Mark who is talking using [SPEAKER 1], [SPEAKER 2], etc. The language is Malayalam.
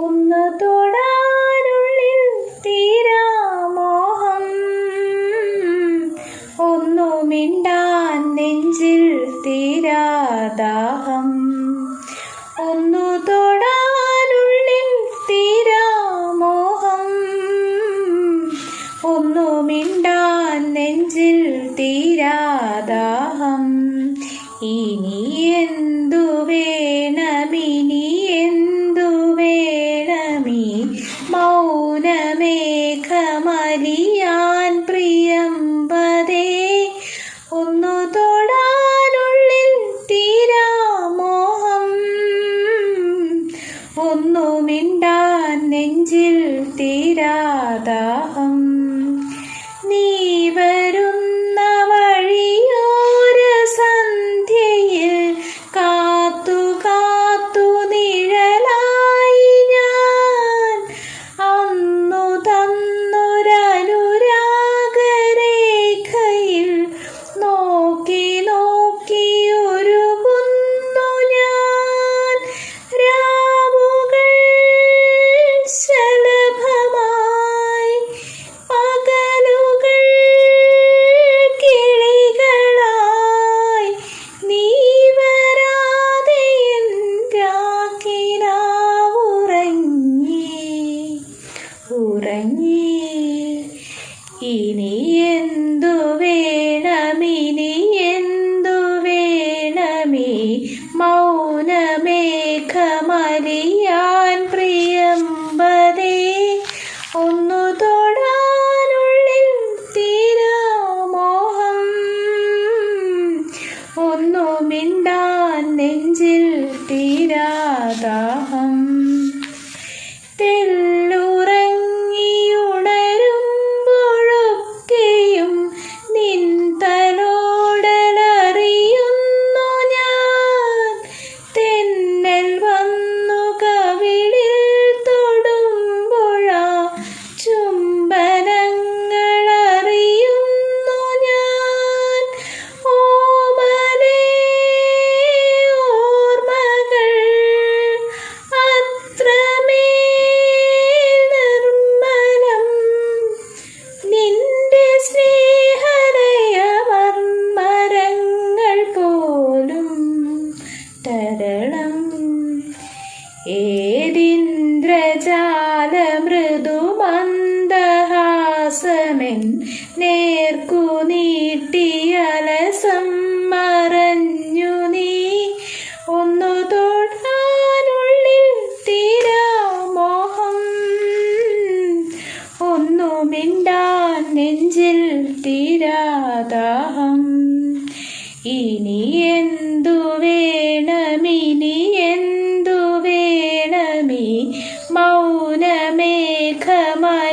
[SPEAKER 1] ഒന്ന് തൊടാനുള്ളിൽ തീരാമോഹം ഒന്നു മിണ്ടാൻ നെഞ്ചിൽ തീരാദാഹം ഒന്നു തൊടാനുള്ളിൽ തീരാമോഹം ഒന്നു മിണ്ടാൻ നെഞ്ചിൽ തീരാദാഹം ഇനി മൗനമേഘമലിയാൻ പ്രിയമ്പതേ ഒന്നു തൊടാനുള്ളിൽ തീരാമോഹം ഒന്നു മിണ്ടാൻ നെഞ്ചിൽ തീരാദാഹം ഇനി എന്തു വേണമിനി എന്തു വേണമേ? മൗനമേഘമലിയാൻ ഏതിന്ദ്രജാല മൃദുമന്ദഹാസമെൻ നേർക്കു നീട്ടിയലസം മറഞ്ഞു നീ. ഒന്നു തൊടാനുള്ളിൽ തീരാമോഹം ഒന്നു മിണ്ടാൻ നെഞ്ചിൽ തീരാദാഹം ഇനി എന്തു എന്തു വേണമീ മൗനമേഘമ